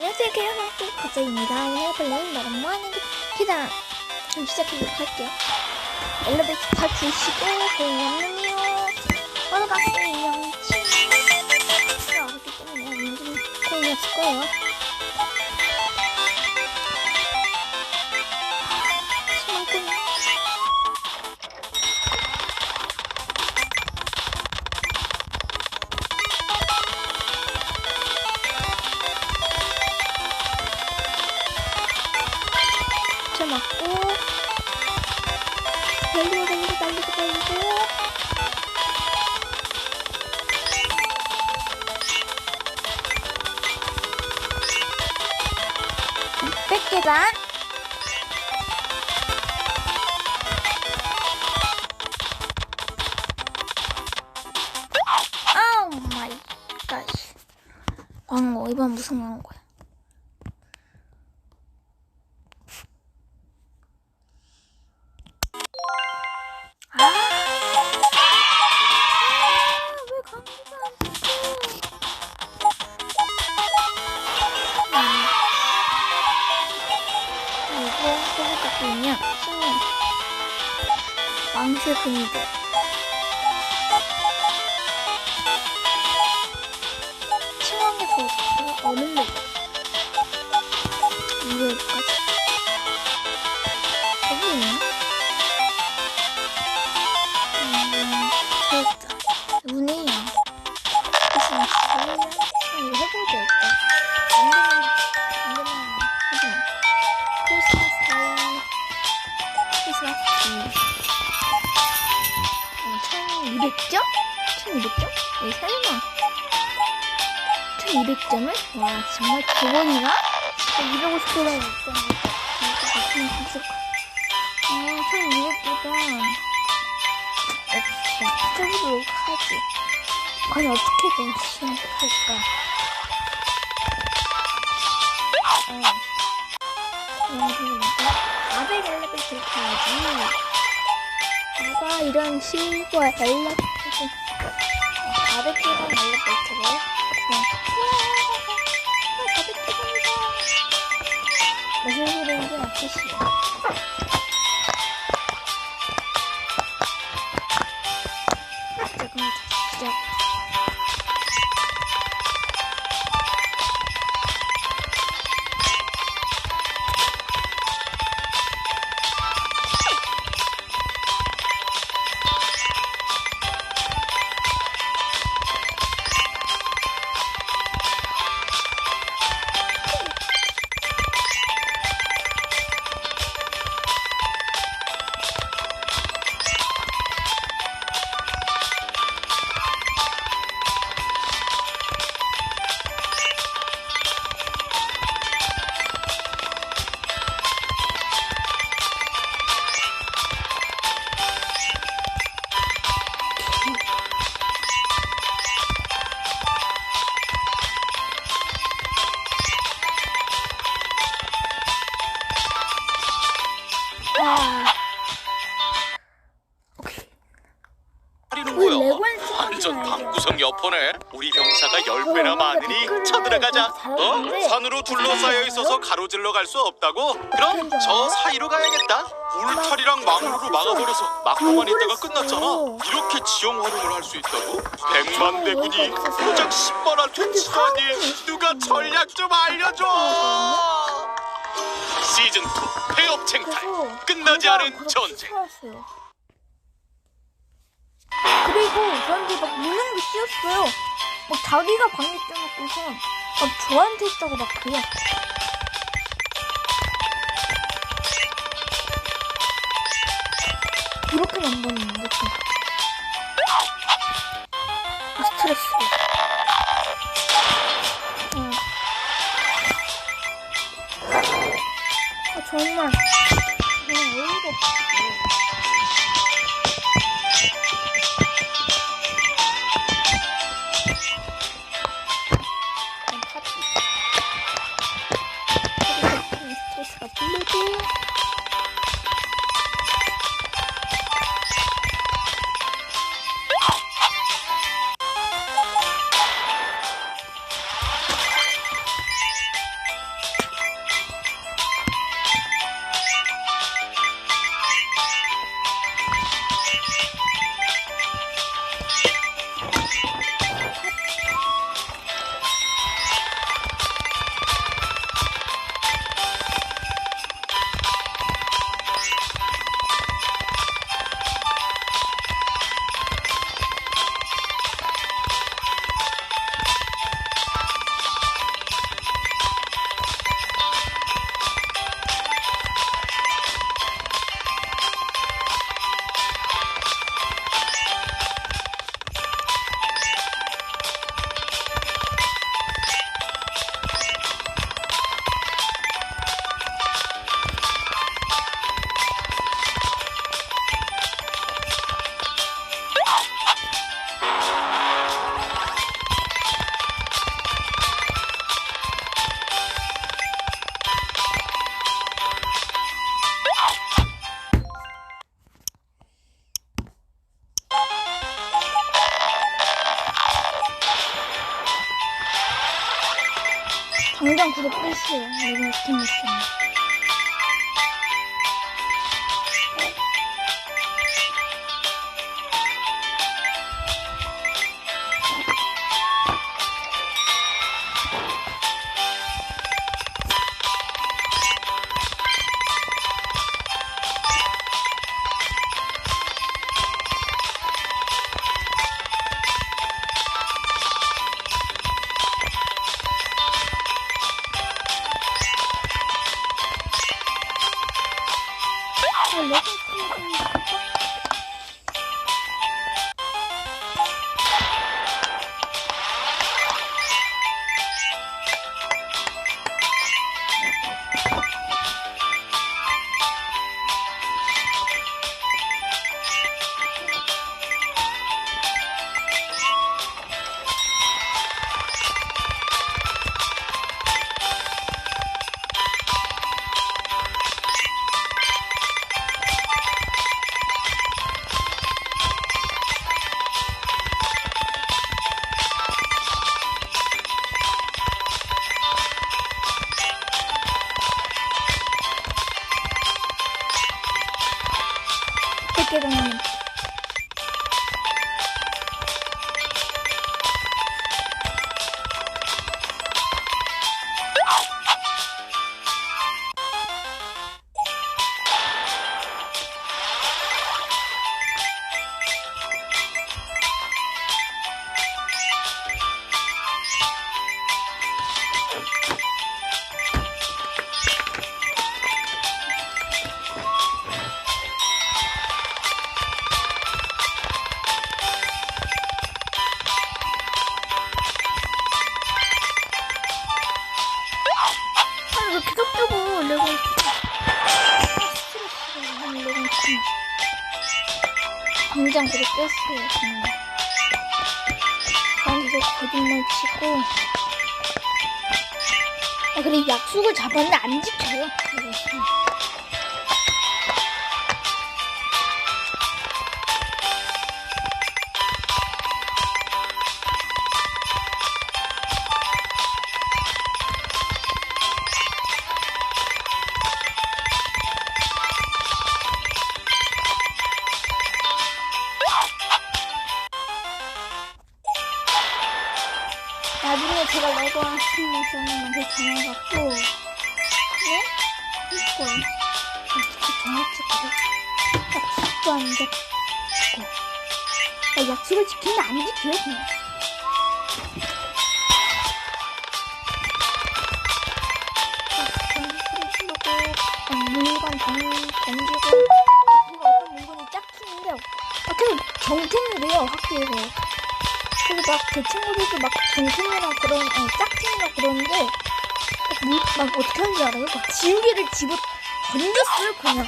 안녕하세요. 개연학교 과자입니다. 내용 나름 뭐하는데 기다 그럼 시작해보도록 할게요. 엘리베이터 타주시고 고잉 없는요. 얼어갔어요. 양치 알았기 때문에 왠지 고잉이 없을 거예요 백계단 아우 마이 갓. 광고 이번 무슨 광고야 왕새 근데. 친구한테 어느 데 이거 여기까지. 1200점? 이 설마. 1200점을? 와, 정말 두 번이나? 250점을 있던 같으면 있을까? 아, 1200점. 없어. 해보도록 하지. 과연 어떻게 변신할까? 어. 음, 아벨 엘리베이터를 타야지. 이런 기반 엘리베이터를 그냥, 우와, 400기반이다. 무슨 소리인지 맞추시오. 우리 병사가 열 어, 배나 뭔가 많으니 쳐들어가자. 잘 어? 산으로 둘러싸여 있어서 가로질러 갈 수 없다고? 그럼? 저 사이로 가야겠다. 울타리랑 망루로 막아버려서 막고만 있다가 끝났잖아. 이렇게 지형 활용을 할 수 있다고? 백만 대군이 고작 10번한테 치다니 누가 전략 좀 알려줘. 시즌 2 폐업 챙탈 끝나지 않은 전쟁. 그리고 저한테 막 무능도 씌웠어요. 막 자기가 방귀 껴놓고서 막 저한테 있다고 막 그래. 이렇게 만드는 이렇게. 아, 스트레스. 응. 아, 정말. 그냥 어이가 없어. 스트 당장 구독 레고 스팀미션. 어떻 게 되면 당장 구독 뺐어요. 정말 저한테 거짓말 치고. 아 그래 약속을 잡았는데 안 지켜요. 레고 스 팀 나중에 제가 레고 스팀미션을 만들 정해갖고 네? 이거 정했지 그래? 약속도 안 잡고 나 약속을 지키는데 안 지켜요 그냥 막 제 친구들도 막 정품이랑 그런 아니 짝퉁이랑 그러는데 막, 물, 막 어떻게 하는지 알아요? 막 지우개를 집어 던졌어요 그냥.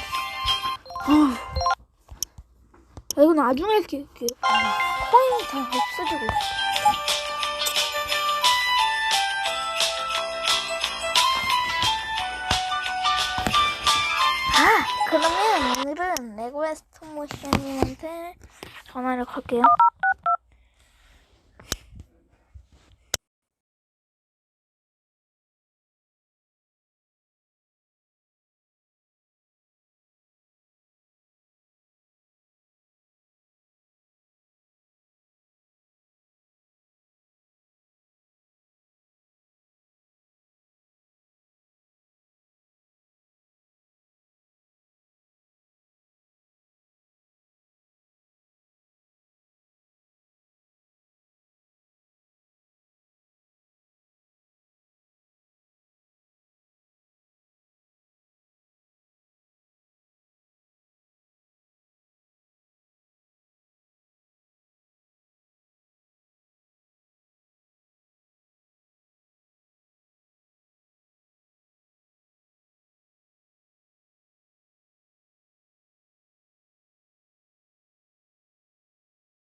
아 이거 나중에 이렇게 이렇게 코인이 다 없어지고 있어. 아 그러면 오늘은 레고의 스톱모션님한테 전화를 걸게요